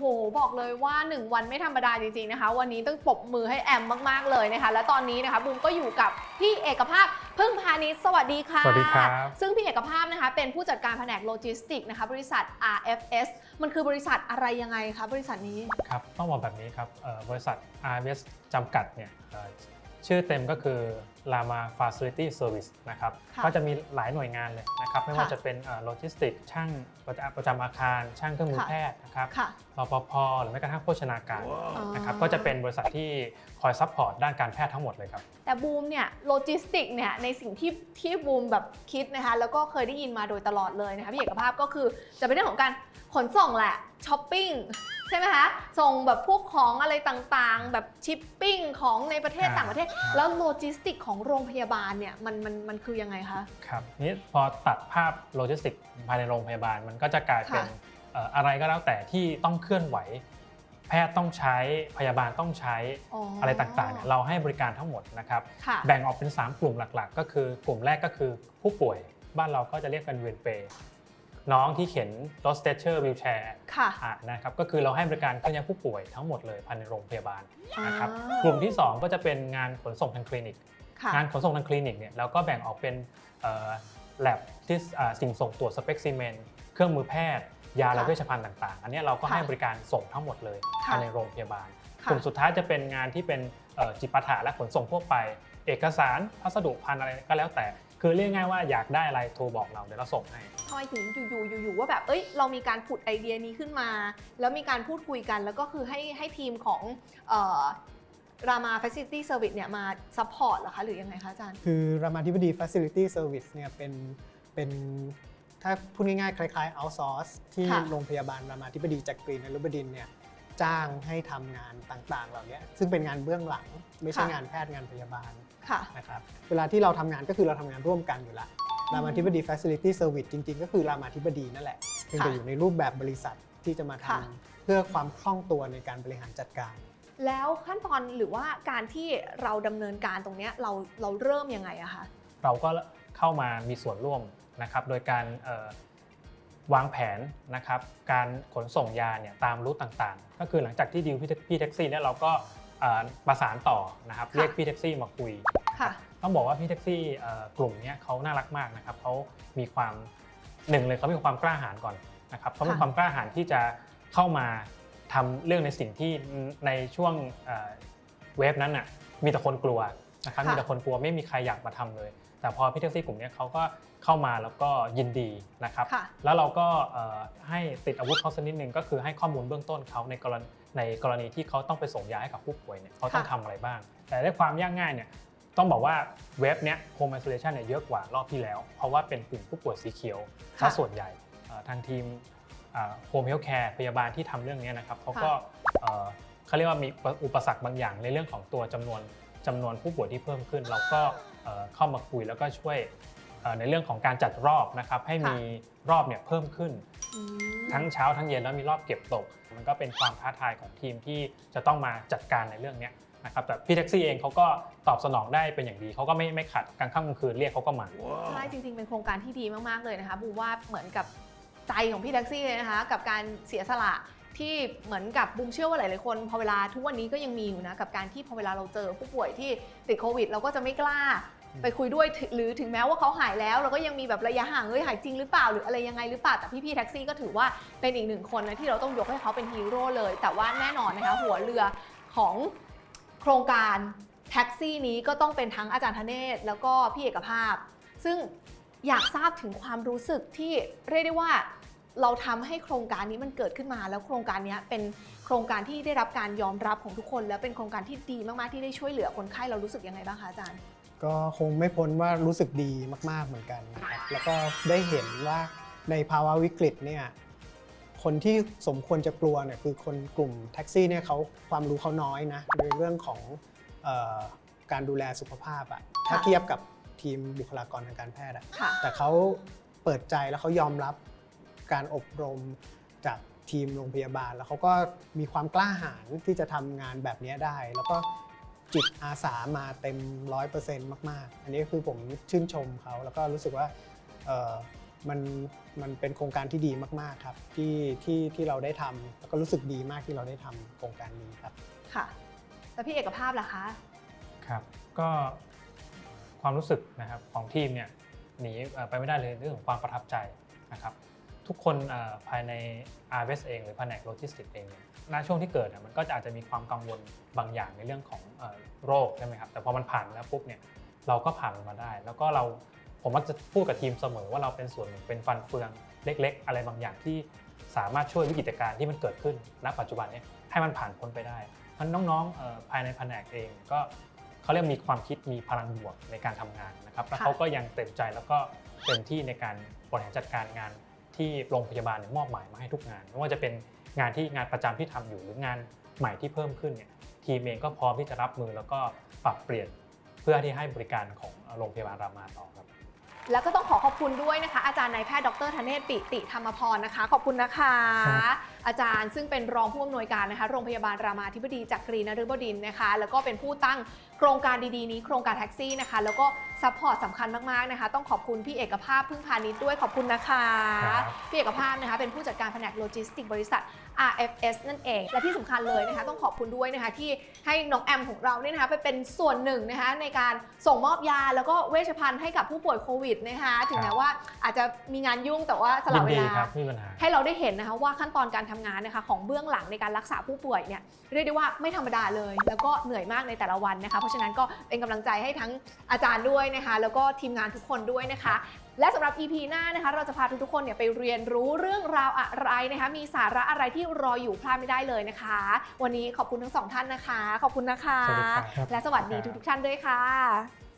โอ้โห บอกเลยว่า 1 วันไม่ธรรมดาจริงๆนะคะ วันนี้ต้องปรบมือให้แอมมากๆเลยนะคะ และตอนนี้นะคะบูมก็อยู่กับพี่เอกภาพพึ่งพาณิชย์สวัสดีค่ะ สวัสดีครับ ซึ่งพี่เอกภาพนะคะ เป็นผู้จัดการแผนกโลจิสติกส์นะคะบริษัท RFS มันคือบริษัทอะไรยังไงคะบริษัทนี้ ครับ ต้องบอกแบบนี้ครับเอ่อบริษัท RVS จำกัดเนี่ยเอ่อ ชื่อเต็มก็คือ Lama Facility Service นะครับค่ะก็จะมีหลายหน่วยงานเลยนะครับไม่ว่าค่ะจะเป็นโลจิสติกช่างประจำประจำอาคาร ช่างเครื่องมือค่ะ แพทย์นะครับค่ะรปภหรือแม้กระทั่งโภชนาการอ๋อนะครับก็จะเป็นบริษัทที่คอยซัพพอร์ตด้านการแพทย์ทั้งหมดเลยครับ แต่บูมเนี่ยโลจิสติกเนี่ยในสิ่งที่ที่บูมแบบคิดนะคะแล้วก็เคยได้ยินมาโดยตลอดเลยนะคะพี่เอกภาพก็คือจะเป็นเรื่องของการขนส่งแหละช้อปปิ้ง ใช่ไหมคะส่งแบบพวกของอะไรต่างๆ แบบชิปปิ้งของในประเทศอ่า ต่างประเทศ แล้วโลจิสติกของโรงพยาบาลเนี่ยมันมันมันคือยังไงคะ ครับนี่พอตัดภาพโลจิสติกภายในโรงพยาบาล มันก็จะกลายเป็นค่ะ เอ่ออะไรก็แล้วแต่ที่ต้องเคลื่อนไหว แพทย์ต้องใช้พยาบาลต้องใช้อะไรต่างๆเนี่ยเราให้บริการทั้งหมดนะครับ ค่ะ แบ่งออกเป็น 3 กลุ่มหลักๆ ก็คือกลุ่มแรกก็คือผู้ป่วยบ้านเราก็จะเรียกกันเวนเป น้องที่เข็นรถสเตเชอร์วิวแชร์ค่ะนะครับก็คือเราให้บริการเคลื่อนย้ายผู้ป่วยทั้งหมดเลยภายในโรงพยาบาลนะครับอ่ากลุ่มที่ 2 ก็จะเป็นงานขนส่งทางคลินิกค่ะงานขนส่งทางคลินิกเนี่ยเราก็แบ่งออกเป็นแลบที่อ่าสิ่งส่งตรวจสเปกซิเมนเครื่องมือแพทย์ ยาและค่ะเวชภัณฑ์ต่างๆ อันเนี้ยเราก็ค่ะให้บริการส่งทั้งหมดเลยค่ะภายในโรงพยาบาลค่ะกลุ่มสุดท้ายจะเป็นงานที่เป็นเอ่อจิปาถะและขนส่งทั่วไป เอกสารพัสดุพันอะไรก็แล้วแต่ คือเรียกง่ายว่าอยากได้อะไรโทรบอกเราเดี๋ยวเราส่งให้ ทำไมถึงอยู่ๆอยู่ๆว่าแบบเอ้ยเรามีการผุดไอเดียนี้ขึ้นมา แล้วมีการพูดคุยกันแล้วก็คือให้ให้ทีมของรามา Facility Service เนี่ยมาซัพพอร์ตเหรอคะหรือยังไงคะอาจารย์ คือรามาธิบดี Facility Service เนี่ยเป็นเป็นถ้าพูดง่ายๆ คล้ายๆ outsource ที่ค่ะโรงพยาบาลรามาธิบดีจักรีนรุบดินทร์เนี่ยจ้างให้ทำงานต่างๆ เหล่านี้ซึ่งเป็นงานเบื้องหลัง ไม่ใช่ค่ะงานแพทย์งานพยาบาลค่ะนะครับเวลาที่เราทำงานก็คือเราทำงานร่วมกันอยู่ละ รามาธิบดี Facility Service จริง ๆ ก็คือรามาธิบดีนั่นแหละเพียงแต่อยู่ในรูปแบบบริษัทที่จะมาทค่ะำเพื่อความคล่องตัวในการบริหารจัดการ แล้วขั้นตอนหรือว่าการที่เราดำเนินการตรงเนี้ยเราเราเริ่มยังไงอะคะเราก็เข้ามามีส่วนร่วมนะครับ โดยการเอ่อวางแผนนะครับการขนส่งยาเนี่ยตามรูทต่างๆ ก็คือหลังจากที่ดีลพี่พี่แท็กซี่เนี่ยเราก็เอ่อประสานต่อนะครับค่ะเรียกพี่แท็กซี่มาคุยค่ะ ต้องบอกว่าพี่แท็กซี่เอ่อกลุ่มเนี้ยเขาน่ารักมากนะครับเขามีความหนึ่งเลยเขามีความกล้าหาญก่อนนะครับเขามีค่ะความกล้าหาญที่จะเข้ามาทำเรื่องในสิ่งที่ในช่วงเอ่อเวฟนั้นน่ะมีแต่คนกลัวนะครับค่ะมีแต่คนกลัวไม่มีใครอยากมาทำเลย แต่พอพี่แท็กซี่กลุ่มเนี้ยเขาก็เข้ามาแล้วก็ยินดีนะครับค่ะแล้วเราก็เอ่อให้ติดอาวุธเขาสักนิดนึงก็คือให้ข้อมูลเบื้องต้นเขาในกรณีในกรณีที่เขาต้องไปส่งยาให้กับผู้ป่วยเนี่ยเขาต้องค่ะทำอะไรบ้าง แต่ด้วยความยากง่ายเนี่ย ต้องบอกว่าเว็บเนี้ย home isolation เนี่ยเยอะกว่ารอบที่แล้ว เพราะว่าเป็นกลุ่มผู้ป่วยสีเขียวค่ะซะส่วนใหญ่เอ่อทางทีมโฮมเฮลท์แคร์พยาบาลที่ทำเรื่องเนี้ยนะครับเขาก็เอ่อเขาเรียกว่ามีอุปสรรคบางอย่างในเรื่องของตัวจำนวนจำนวนผู้ป่วยที่เพิ่มขึ้น เราก็เอ่อเข้ามาคุยแล้วก็ช่วยเอ่อในเรื่องของการจัดรอบนะครับให้มีรอบเนี่ยเพิ่มขึ้นอืมทั้งเช้าทั้งเย็นแล้วมีรอบเก็บตก มันก็เป็นความท้าทายของทีมที่จะต้องมาจัดการในเรื่องเนี้ย นะครับแต่พี่แท็กซี่เองเขาก็ตอบสนองได้เป็นอย่างดีเขาก็ไม่ไม่ขัดกลางค่ำกลางคืนเรียกเขาก็มา ใช่จริงๆ เป็นโครงการที่ดีมากๆเลยนะคะบูมว่าเหมือนกับใจของพี่แท็กซี่เลยนะคะ กับการเสียสละที่เหมือนกับบูมเชื่อว่าหลายๆคนพอเวลาทุกวันนี้ก็ยังมีอยู่นะกับการที่พอเวลาเราเจอผู้ป่วยที่ติดโควิด เราก็จะไม่กล้า ไปคุยด้วยถึหรือถึงแม้ว่าเขาหายแล้ว เราก็ยังมีแบบระยะห่างเฮ้ยหายจริงหรือเปล่าหรืออะไรยังไงหรือเปล่าแต่พี่ๆแท็กซี่ก็ถือว่าเป็นอีกหนึ่งคนนะที่เราต้องยกให้เขาเป็นฮีโร่เลย แต่ว่าแน่นอนนะคะหัวเรือของ โครงการแท็กซี่นี้ก็ต้องเป็นทั้งอาจารย์ธเนศแล้วก็พี่เอกภาพ ซึ่งอยากทราบถึงความรู้สึกที่เรียกได้ว่าเราทำให้โครงการนี้มันเกิดขึ้นมา แล้วโครงการนี้เป็นโครงการที่ได้รับการยอมรับของทุกคน และเป็นโครงการที่ดีมากๆที่ได้ช่วยเหลือคนไข้เรารู้สึกยังไงบ้างคะอาจารย์ ก็คงไม่พ้นว่ารู้สึกดีมากๆเหมือนกันนะครับแล้วก็ได้เห็นว่าในภาวะวิกฤตเนี่ย คนที่สมควรจะกลัวเนี่ยคือคนกลุ่มแท็กซี่เนี่ยเขาความรู้เขาน้อยนะในเรื่องของเออการดูแลสุขภาพอะถ้าเทียบกับทีมบุคลากรทางการแพทย์อะค่ะ แต่เขาเปิดใจแล้วเขายอมรับการอบรมจากทีมโรงพยาบาล แล้วเขาก็มีความกล้าหาญที่จะทำงานแบบนี้ได้ แล้วก็จิตอาสามาเต็มร้อยเปอร์เซ็นต์มาก ๆ อันนี้คือผมชื่นชมเขาแล้วก็รู้สึกว่าเอ่อ มันมันเป็นโครงการที่ดีมากๆครับที่ที่ที่เราได้ทำแล้วก็รู้สึกดีมากที่เราได้ทำโครงการนี้ครับ ค่ะ แล้วพี่เอกภาพล่ะคะ ครับก็ความรู้สึกนะครับของทีมเนี่ยหนีเอ่อไปไม่ได้เลยเรื่องของความประทับใจนะครับทุกคนเอ่อภายใน r v s เองหรือแผนกโลจิสติกเองเนี่ยณช่วงที่เกิดเนี่ยมันก็จะอาจจะมีความกังวลบางอย่างในเรื่องของเอ่อโรคใช่ไหมครับแต่พอมันผ่านมาแล้วปุ๊บเนี่ยเราก็ผ่านมันมาได้ แล้วก็เรา ผมมักจะพูดกับทีมเสมอว่าเราเป็นส่วนหนึ่งเป็นฟันเฟืองเล็ก ๆ อะไรบางอย่างที่สามารถช่วยวิกฤตการณ์ที่มันเกิดขึ้นณปัจจุบันเนี้ให้มันผ่านพ้นไปได้เพราะน้องๆเอ่อภายในแผนกเองก็เขาเรียกมีความคิดมีพลังบวกในการทำงานนะครับแล้วค่ะเขาก็ยังเต็มใจแล้วก็เต็มที่ในการบริหารจัดการงานที่โรงพยาบาลเนี่ยมอบหมายมาให้ทุกงานไม่ว่าจะเป็นงานที่งานประจำที่ทำอยู่หรืองานใหม่ที่เพิ่มขึ้นเนี่ยทีมเองก็พร้อมที่จะรับมือแล้วก็ปรับเปลี่ยนเพื่อที่ให้บริการของโรงพยาบาลรามาต่อครับ แล้วก็ต้องขอขอบคุณด้วยนะคะ อาจารย์นายแพทย์ดรธเนศปิติธรรมพรนะคะ ขอบคุณนะคะครับอาจารย์ซึ่งเป็นรองผู้อำนวยการนะคะ โรงพยาบาลรามาธิบดีจากกรีนฤบดินทร์นะคะ แล้วก็เป็นผู้ตั้ง โครงการดีๆนี้โครงการแท็กซี่นะคะ แล้วก็ซัพพอร์ตสำคัญมากๆนะคะ ต้องขอบคุณพี่เอกภาพพึ่งพาณิชย์ด้วยขอบคุณนะคะ ครับพี่เอกภาพนะคะเป็นผู้จัดการแผนกโลจิสติกบริษัท RFS นั่นเอง และที่สำคัญเลยนะคะ ต้องขอบคุณด้วยนะคะ ที่ให้น้องแอมของเราเนี่ยนะคะไปเป็นส่วนหนึ่งนะคะ ในการส่งมอบยาแล้วก็เวชภัณฑ์ให้กับผู้ป่วยโควิดนะคะ ถึงแม้ว่าอาจจะมีงานยุ่งแต่ว่าสยิละนเวดีลา ครับไม่มีปัญหา ให้เราได้เห็นนะคะว่าขั้นตอนการทำงานนะคะของเบื้องหลังในการรักษาผู้ป่วยเนี่ยเรียกได้ว่าไม่ธรรมดาเลย แล้วก็เหนื่อยมากในแต่ละวันนะคะเพราะฉะนั้นก็เป็นกำลังใจให้ทั้งอาจารย์ด้วยนะคะ แล้วก็ทีมงานทุกคนด้วยนะคะ และสำหรับ EP หน้านะคะ เราจะพาทุกๆคนเนี่ยไปเรียนรู้เรื่องราวอะไรนะคะ มีสาระอะไรที่รออยู่พลาดไม่ได้เลยนะคะ วันนี้ขอบคุณทั้งสองท่านนะคะ ขอบคุณนะคะสวัสดีครับและสวัสดีทุกๆท่านด้วยค่ะ